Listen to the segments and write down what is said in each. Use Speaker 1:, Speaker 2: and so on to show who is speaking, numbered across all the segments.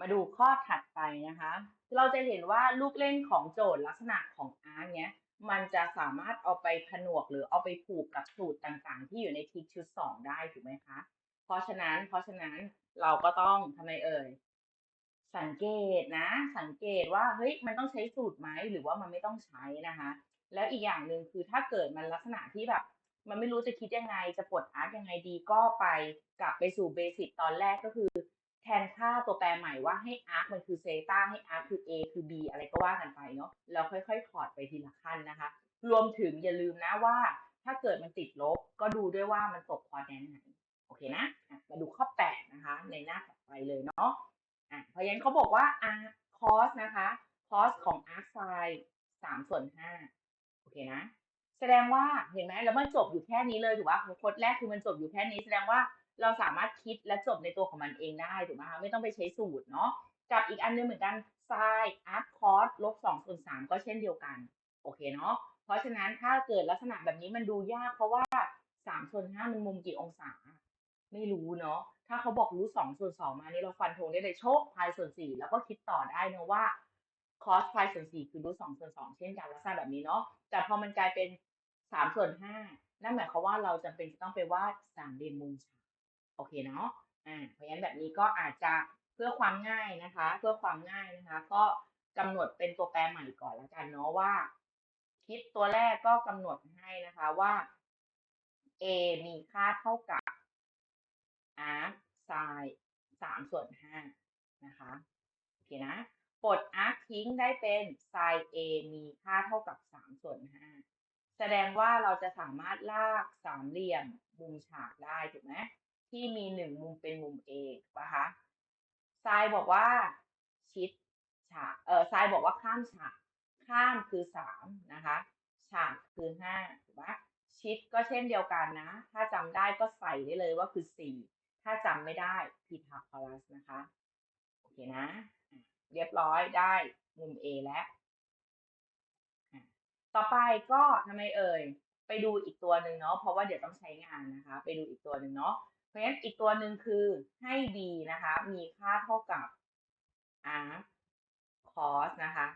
Speaker 1: มาดูข้อถัดไปนะคะ เราจะเห็นว่าลูกเล่นของโจทย์ลักษณะของอาร์ตเนี้ย มันจะสามารถเอาไปผนวกหรือเอาไปผูกกับสูตรต่างๆ ที่อยู่ในทิกชุดสองได้ถูกไหมคะ เพราะฉะนั้นเพราะฉะนั้นเราก็ต้องทำไมเอ่ย สังเกตนะ สังเกตว่าเฮ้ยมันต้องใช้สูตรไหมหรือว่ามันไม่ต้องใช้นะคะ แล้วอีกอย่างหนึ่งคือถ้าเกิดมันลักษณะที่แบบมันไม่รู้จะคิดยังไง จะปลดอาร์ตยังไงดีก็ไปกลับไปสู่เบสิกตอนแรกก็คือ แทนค่าตัวแปรใหม่ว่าให้อาร์มันคือเซต้าให้อาร์คือ a คือ b อะไรก็ว่ากันไปเนาะแล้วค่อยๆถอดไปทีละขั้นนะคะ รวมถึงอย่าลืมนะว่า ถ้าเกิดมันติดลบ ก็ดูด้วยว่ามันตกคอแนนไหนโอเคนะมาดูข้อ 8 นะคะ ในหน้าถัดไปเลยเนาะอะเพราะฉะนั้นเขาบอกว่า r cos นะคะ cos ของ arc sin 3ส่วน5โอเคนะ แสดงว่าเห็นไหมแล้วมันจบอยู่แค่นี้เลยถูกป่ะโค้ดแรกคือมันจบอยู่แค่นี้แสดงว่า เราสามารถคิดและจบในตัวของมันเองได้ถูกไหมคะไม่ต้องไปใช้สูตรเนาะกับอีกอันนึงเหมือนกัน sin arc cos ลบ2ส่วน3ก็เช่นเดียวกันโอเคเนาะเพราะฉะนั้นถ้าเกิดลักษณะแบบนี้มันดูยาก เพราะว่า3ส่วน5มันมุมกี่องศา ไม่รู้เนาะถ้าเขาบอกรู้2ส่วน2มานี่เราฟันธงได้เลยโชคพายส่วน4แล้วก็คิดต่อได้เนะว่า cos พายส่วน4คือรู้2ส่วน2เช่นกันลักษณะแบบนี้เนาะแต่พอมันกลายเป็น3ส่วน5นั่นหมายความว่าเราจำเป็นจะต้องไปวาดสามเหลี่ยมมุมฉาก โอเคเนาะอ่าเพราะฉะนั้นแบบนี้ก็อาจจะเพื่อความง่ายนะคะ เพื่อความง่ายนะคะ ก็กำหนดเป็นตัวแปรใหม่ก่อนแล้วกันเนาะว่า คิดตัวแรกก็กำหนดให้นะคะว่า a มีค่าเท่ากับ arc sin 3ส่วน5นะคะโอเคนะปลด arc ทิ้งได้เป็น sin a มีค่าเท่ากับ3ส่วน5แสดงว่าเราจะสามารถลากสามเหลี่ยมมุมฉากได้ถูกไหม ที่มีหนึ่งมุมเป็นมุม a ถูกปะคะทรายบอกว่าชิดฉากเออทรายบอกว่าข้ามฉากข้ามคือสามนะคะฉากคือห้าถูกปะชิดก็เช่นเดียวกันนะ ถ้าจำได้ก็ใส่ได้เลยว่าคือสี่ถ้าจำไม่ได้พีทาคอรัสนะคะโอเคนะ เรียบร้อยได้มุม A แล้ว ต่อไปก็ทำไมเอ่ย ไปดูอีกตัวหนึ่งเนาะเพราะว่าเดี๋ยวต้องใช้งานนะคะ ไปดูอีกตัวหนึ่งเนาะ ราะฉะนั้นอีกตัวหนึ่งคือให้ b นะคะ มีค่าเท่ากับ r cos นะคะ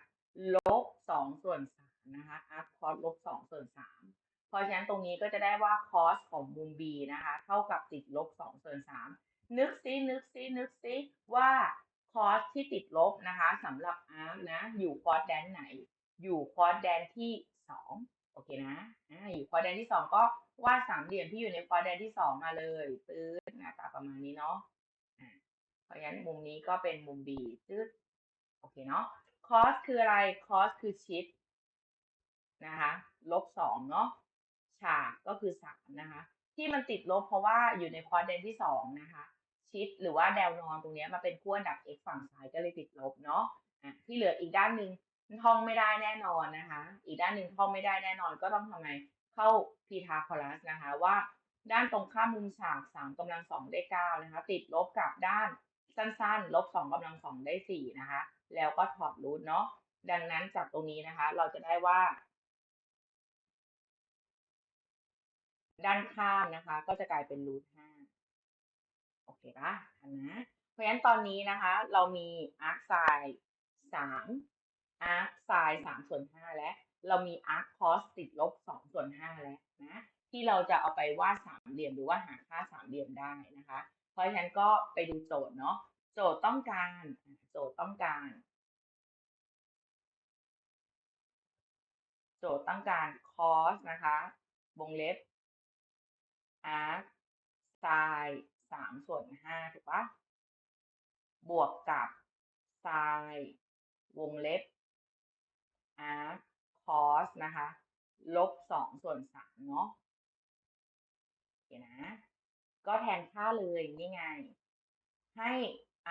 Speaker 1: ลบสองส่วนสามนะคะ r cos ลบสองส่วนสามเพราะฉะนั้นตรงนี้ก็จะได้ว่า cos ของมุม b นะคะ เท่ากับติดลบสองส่วนสามนึกซินึกซินึกซิว่า cos ที่ติดลบนะคะสำหรับ arc นะ อยู่คอร์ดแดนไหน อยู่คอร์ดแดนที่สองโอเคนะอ่าอยู่คอร์ดแดนที่สองก็ วาดสามเหลี่ยมที่อยู่ในคอร์ดแดนที่สองมาเลยปื๊ดหน้าตาประมาณนี้เนาะเพราะฉะนั้นมุมนี้ก็เป็นมุม b จืดโอเคเนาะ cos คืออะไร cos คือชิดนะคะลบสองเนาะฉากก็คือสามนะคะ ที่มันติดลบเพราะว่าอยู่ในคอร์ดแดนที่สองนะคะชิดหรือว่าแนวนอนตรงนี้มาเป็นขั้วดับ x ฝั่งซ้ายก็เลยติดลบเนาะอะที่เหลืออีกด้านหนึ่งท่องไม่ได้แน่นอนนะคะ อีกด้านหนึ่งท่องไม่ได้แน่นอนก็ต้องทำไง เข้าพีทาคอรัสนะคะว่าด้านตรงข้ามมุมฉากสามกำลังสองได้เก้านะคะติดลบกับด้านสั้นๆ ลบสองกำลังสองได้สี่นะคะ แล้วก็ถอดรูทเนาะดังนั้นจากตรงนี้นะคะ เราจะได้ว่า ด้านข้ามนะคะ ก็จะกลายเป็นรูทห้าโอเคปะทันนะเพราะฉะนั้นตอนนี้นะคะ เรามี arc sin สาม arc sin สามส่วนห้าและเรามี arc cos ติดลบสองส่วนห้าแล้วนะที่เราจะเอาไปวาดสามเหลี่ยมหรือว่าหาค่าสามเหลี่ยมได้นะคะ เพราะฉะนั้นก็ไปดูโจทย์เนาะโจทย์ต้องการโจทย์ต้องการ โจทย์ต้องการ cos นะคะวงเล็บ arc sin สามส่วนห้าถูกปะบวกกับ sin วงเล็บ arc cos นะคะ ลบสองส่วนสามเนาะโอเคนะ ก็แทนค่าเลยนี่ไง ให้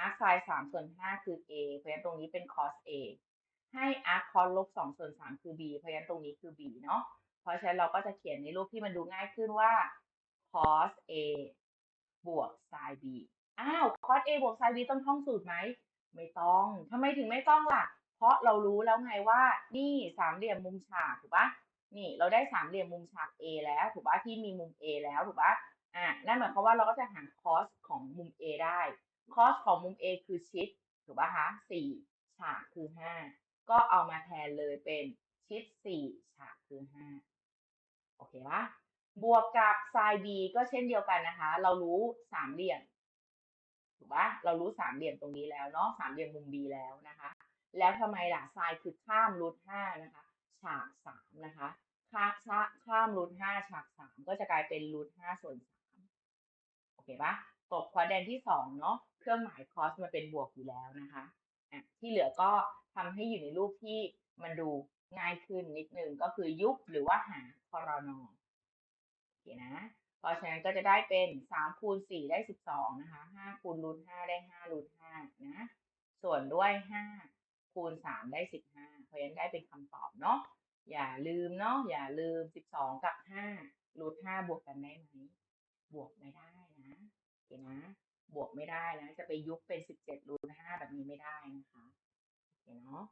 Speaker 1: arc sin สามส่วนห้าคือ a เพราะฉะนั้นตรงนี้เป็น cos a ให้ arc cos ลบสองส่วนสามคือ b เพราะฉะนั้นตรงนี้คือ b เนาะ เพราะฉะนั้นเราก็จะเขียนในรูปที่มันดูง่ายขึ้นว่า cos a บวก sin b อ้าว cos a บวก sin b ต้องท่องสูตรไหม ไม่ต้องทำไมถึงไม่ต้องล่ะ เพราะเรารู้แล้วไงว่านี่สามเหลี่ยมมุมฉากถูกปะนี่เราได้สามเหลี่ยมมุมฉาก a แล้วถูกปะที่มีมุม a แล้วถูกปะอ่านั่นหมายความว่าเราก็จะหา cos ของมุม a ได้ cos ของมุม a คือชิดถูกปะคะสี่ฉากคือห้าก็เอามาแทนเลยเป็นชิดสี่ฉากคือห้าโอเคปะบวกกับไซน์ b ก็เช่นเดียวกันนะคะ เรารู้สามเหลี่ยมถูกปะเรารู้สามเหลี่ยมตรงนี้แล้วเนาะสามเหลี่ยมมุม b แล้วนะคะ แล้วทำไมล่ะไซน์คือข้ามรูทห้านะคะฉากสามนะคะข้ามข้ามรูทห้าฉากสามก็จะกลายเป็นรูทห้าส่วนสามโอเคปะตกควอแดนที่สองเนาะเครื่องหมายคอสมาเป็นบวกอยู่แล้วนะคะอะที่เหลือก็ทำให้อยู่ในรูปที่มันดูง่ายขึ้นนิดนึงก็คือยุบหรือว่าหาคอรนอโอเคนะเพราะฉะนั้นก็จะได้เป็นสามคูณสี่ได้สิบสองนะคะห้าคูณรูทห้าได้ห้ารูทห้านะส่วนด้วยห้า คูณสามได้สิบห้าเพราะฉะนั้นได้เป็นคำตอบเนาะอย่าลืมเนาะอย่าลืมสิบสองกับห้ารูทห้าบวกกันได้ไหมบวกไม่ได้นะโอเคนะ บวกไม่ได้นะ จะไปยุบเป็นสิบเจ็ดรูทห้าแบบนี้ไม่ได้นะคะโอเคเนาะ